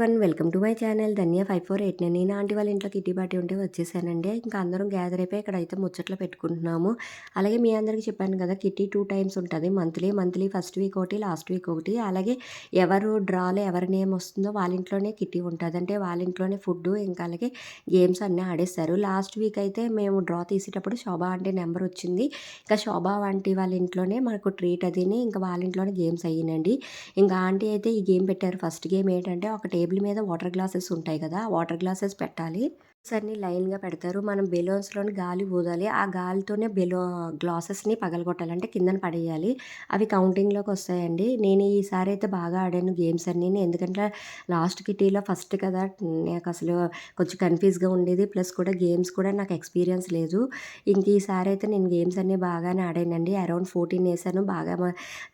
One welcome to my channel Dhanya five four eight నేను. Aunty వాళ్ళ ఇంట్లో kitty party ఉంటే వచ్చేసానండి. ఇంకా అందరం గ్యాదర్ అయిపోయి ఇక్కడ అయితే ముచ్చట్లు పెట్టుకుంటున్నాము. అలాగే మీ అందరికీ చెప్పాను కదా కిట్టి టూ టైమ్స్ ఉంటుంది. మంత్లీ మంత్లీ ఫస్ట్ వీక్ ఒకటి లాస్ట్ వీక్ ఒకటి. అలాగే ఎవరు డ్రాలో ఎవరి నేమ్ వస్తుందో వాళ్ళ ఇంట్లోనే కిట్టి ఉంటుంది. అంటే వాళ్ళ ఇంట్లోనే ఫుడ్ ఇంకా అలాగే గేమ్స్ అన్నీ ఆడేస్తారు. లాస్ట్ వీక్ అయితే మేము డ్రా తీసేటప్పుడు శోభా అంటే నెంబర్ వచ్చింది. ఇంకా శోభా వంటి వాళ్ళ ఇంట్లోనే మనకు ట్రీట్ అదిని ఇంకా వాళ్ళ ఇంట్లోనే గేమ్స్ అయ్యినండి ఇంకా ఆంటీ అయితే ఈ గేమ్ పెట్టారు. ఫస్ట్ గేమ్ ఏంటంటే ఒకటి టేబుల్ మీద వాటర్ గ్లాసెస్ ఉంటాయి కదా వాటర్ గ్లాసెస్ పెట్టాలి. అన్నీ లైన్గా పెడతారు. మనం బెలూన్స్లోని గాలి ఊదాలి. ఆ గాలితోనే బెలూ గ్లాసెస్ని పగలగొట్టాలి. అంటే కిందన పడేయాలి. అవి కౌంటింగ్లోకి వస్తాయండి. నేను ఈసారి అయితే బాగా ఆడాను గేమ్స్ అన్నీ. ఎందుకంటే లాస్ట్ కిటీలో ఫస్ట్ కదా నాకు అసలు కొంచెం కన్ఫ్యూజ్గా ఉండేది. ప్లస్ కూడా గేమ్స్ కూడా నాకు ఎక్స్పీరియన్స్ లేదు. ఇంక ఈసారి అయితే నేను గేమ్స్ అన్నీ బాగానే ఆడానండి. అరౌండ్ ఫోర్టీన్ వేసాను బాగా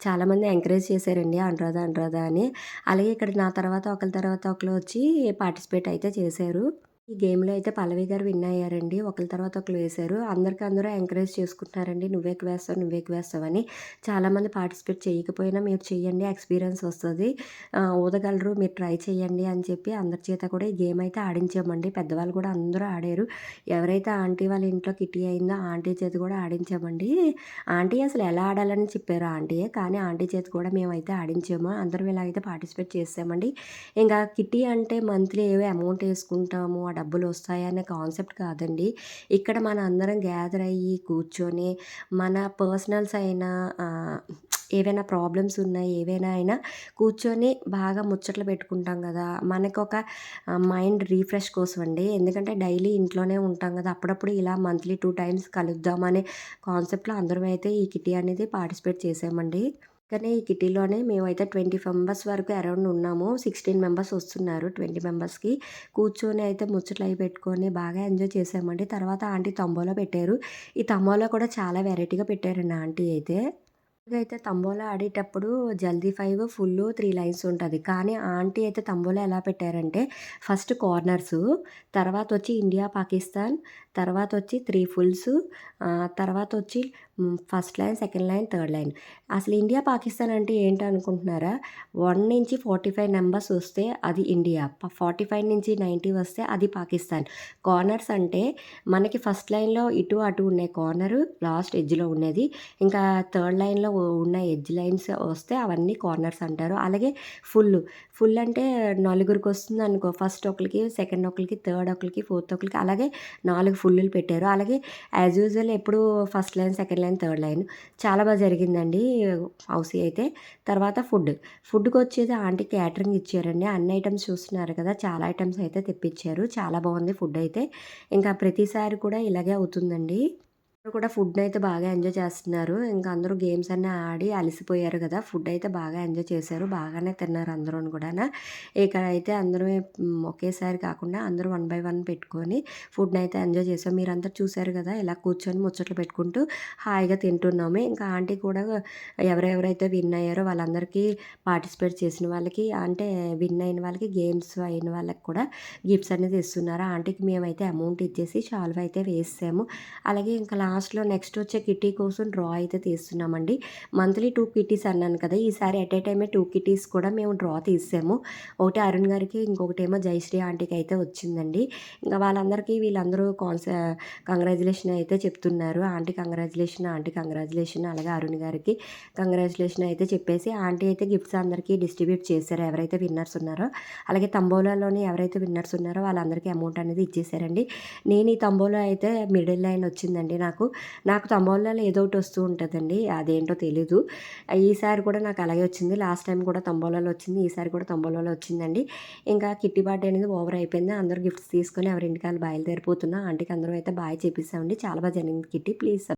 చాలామంది ఎంకరేజ్ చేశారండి. అనురాధ అనురాధ అని. అలాగే ఇక్కడ నా తర్వాత ఒకరి తర్వాత ఒకరు వచ్చి పార్టిసిపేట్ అయితే చేశారు. ఈ గేమ్లో అయితే పల్లవి గారు విన్ అయ్యారండి. ఒకరి తర్వాత ఒకరు వేశారు. అందరికీ అందరూ ఎంకరేజ్ చేసుకుంటున్నారండి. నువ్వే వేస్తావు నువ్వే వేస్తావని చాలామంది పార్టిసిపేట్ చేయకపోయినా మీరు చేయండి ఎక్స్పీరియన్స్ వస్తుంది. ఊదగలరు మీరు ట్రై చేయండి అని చెప్పి అందరి చేత కూడా ఈ గేమ్ అయితే ఆడించామండి. పెద్దవాళ్ళు కూడా అందరూ ఆడారు. ఎవరైతే ఆంటీ వాళ్ళ ఇంట్లో కిటీ అయిందో ఆంటీ చేతి కూడా ఆడించామండి. ఆంటీ అసలు ఎలా ఆడాలని చెప్పారు ఆంటీయే కానీ ఆంటీ చేతి కూడా మేమైతే ఆడించాము. అందరం ఇలా అయితే పార్టిసిపేట్ చేసామండి. ఇంకా కిటీ అంటే మంత్లీ ఏవో అమౌంట్ వేసుకుంటాము డబ్బులు వస్తాయనే కాన్సెప్ట్ కాదండి. ఇక్కడ మన అందరం గ్యాదర్ అయ్యి కూర్చొని మన పర్సనల్స్ అయినా ఏవైనా ప్రాబ్లమ్స్ ఉన్నాయి ఏవైనా అయినా కూర్చొని బాగా ముచ్చట్లు పెట్టుకుంటాం కదా. మనకు ఒక మైండ్ రీఫ్రెష్ కోసం అండి ఎందుకంటే డైలీ ఇంట్లోనే ఉంటాం కదా. అప్పుడప్పుడు ఇలా మంత్లీ టూ టైమ్స్ కలుద్దామనే కాన్సెప్ట్లో అందరం అయితే ఈ కిటీ అనేది పార్టిసిపేట్ చేసామండి. కానీ ఈ కిటీలోనే మేమైతే ట్వంటీ మెంబర్స్ వరకు అరౌండ్ ఉన్నాము. సిక్స్టీన్ మెంబర్స్ వస్తున్నారు ట్వంటీ మెంబర్స్కి. కూర్చొని అయితే ముచ్చట్లు అవి పెట్టుకొని బాగా ఎంజాయ్ చేసామండి. తర్వాత ఆంటీ తంబోలా పెట్టారు. ఈ తంబోలా కూడా చాలా వెరైటీగా పెట్టారండి ఆంటీ అయితే. అయితే తంబోలా ఆడేటప్పుడు జల్దీ ఫైవ్ ఫుల్ త్రీ లైన్స్ ఉంటుంది. కానీ ఆంటీ అయితే తంబోలా ఎలా పెట్టారంటే ఫస్ట్ కార్నర్స్ తర్వాత వచ్చి ఇండియా పాకిస్తాన్ తర్వాత వచ్చి త్రీ ఫుల్స్ తర్వాత వచ్చి first line second line third line. అసలు ఇండియా పాకిస్తాన్ అంటే ఏంటి అనుకుంటున్నారా? వన్ నుంచి ఫార్టీ ఫైవ్ నెంబర్స్ వస్తే అది ఇండియా. ఫార్టీ ఫైవ్ నుంచి నైంటీ వస్తే అది పాకిస్తాన్. కార్నర్స్ అంటే మనకి ఫస్ట్ లైన్లో ఇటు అటు ఉండే కార్నర్ లాస్ట్ ఎడ్జ్లో ఉండేది ఇంకా థర్డ్ లైన్లో ఉన్న ఎడ్జ్ లైన్స్ వస్తే అవన్నీ కార్నర్స్ అంటారు. అలాగే ఫుల్ ఫుల్ అంటే నలుగురికి వస్తుంది అనుకో ఫస్ట్ ఒకరికి సెకండ్ ఒకరికి థర్డ్ ఒకరికి ఫోర్త్ ఒకరికి అలాగే నాలుగు ఫుల్లు పెట్టారు. అలాగే యాజ్ యూజువల్ ఎప్పుడు first line second line third line చాలా బాగా జరిగిందండి హౌసీ అయితే. తర్వాత ఫుడ్ ఫుడ్కి వచ్చేది ఆంటీ క్యాటరింగ్ ఇచ్చారండి. అన్ని ఐటమ్స్ చూస్తున్నారు కదా చాలా ఐటమ్స్ అయితే తెప్పించారు. చాలా బాగుంది ఫుడ్ అయితే. ఇంకా ప్రతిసారి కూడా ఇలాగే అవుతుందండి. కూడా ఫుడ్ అయితే బాగా ఎంజాయ్ చేస్తున్నారు. ఇంకా అందరూ గేమ్స్ అన్నీ ఆడి అలసిపోయారు కదా. ఫుడ్ అయితే బాగా ఎంజాయ్ చేశారు. బాగానే తిన్నారు అందరూ కూడా ఇక్కడ అయితే అందరూ ఒకేసారి కాకుండా అందరూ వన్ బై వన్ పెట్టుకొని ఫుడ్ అయితే ఎంజాయ్ చేసాం మీరందరూ చూశారు కదా ఇలా కూర్చొని ముచ్చట్లు పెట్టుకుంటూ హాయిగా తింటున్నాము. ఇంకా ఆంటీ కూడా ఎవరెవరైతే విన్ అయ్యారో వాళ్ళందరికీ పార్టిసిపేట్ చేసిన వాళ్ళకి అంటే విన్ అయిన వాళ్ళకి గేమ్స్ అయిన వాళ్ళకి కూడా గిఫ్ట్స్ అనేది ఇస్తున్నారు ఆంటీకి మేమైతే అమౌంట్ ఇచ్చేసి షాల్వ్ అయితే వేసాము అలాగే ఇంకా లాస్ట్లో నెక్స్ట్ వచ్చే కిటీ కోసం డ్రా అయితే తీస్తున్నామండి. మంత్లీ టూ కిటీస్ అన్నాను కదా ఈసారి ఎట్ ఏ టైమే టూ కిటీస్ కూడా మేము డ్రా తీసాము. ఒకటి అరుణ్ గారికి ఇంకొకటి ఏమో జయశ్రీ ఆంటీకి అయితే వచ్చిందండి. ఇంకా వాళ్ళందరికీ వీళ్ళందరూ కాన్స కంగ్రాచులేషన్ అయితే చెప్తున్నారు. ఆంటీ కంగ్రాచులేషన్ ఆంటీ కంగ్రాచులేషన్ అలాగే అరుణ్ గారికి కంగ్రాచులేషన్ అయితే చెప్పేసి ఆంటీ అయితే గిఫ్ట్స్ అందరికీ డిస్ట్రిబ్యూట్ చేశారు. ఎవరైతే విన్నర్స్ ఉన్నారో అలాగే తంబోలాలోని ఎవరైతే విన్నర్స్ ఉన్నారో వాళ్ళందరికీ అమౌంట్ అనేది ఇచ్చేసారండి నేను ఈ తంబోలో అయితే మిడిల్ లైన్ వచ్చిందండి. నాకు నాకు. నాకు తంబోలాలో ఏదో ఒకటి వస్తూ ఉంటుందండి. అదేంటో తెలీదు. ఈసారి కూడా నాకు అలాగే వచ్చింది. లాస్ట్ టైం కూడా తంబోలాలో వచ్చింది. ఈసారి కూడా తంబోలాలో వచ్చిందండి. ఇంకా కిట్టి పార్టీ అనేది ఓవర్ అయిపోయింది. అందరూ గిఫ్ట్స్ తీసుకొని ఎవరింటికాలు బయలుదేరిపోతున్నా ఆంటీకి అందరూ అయితే బాయ్ చెప్పేసామండి. చాలా బాగా జరిగింది కిట్టి. ప్లీజ్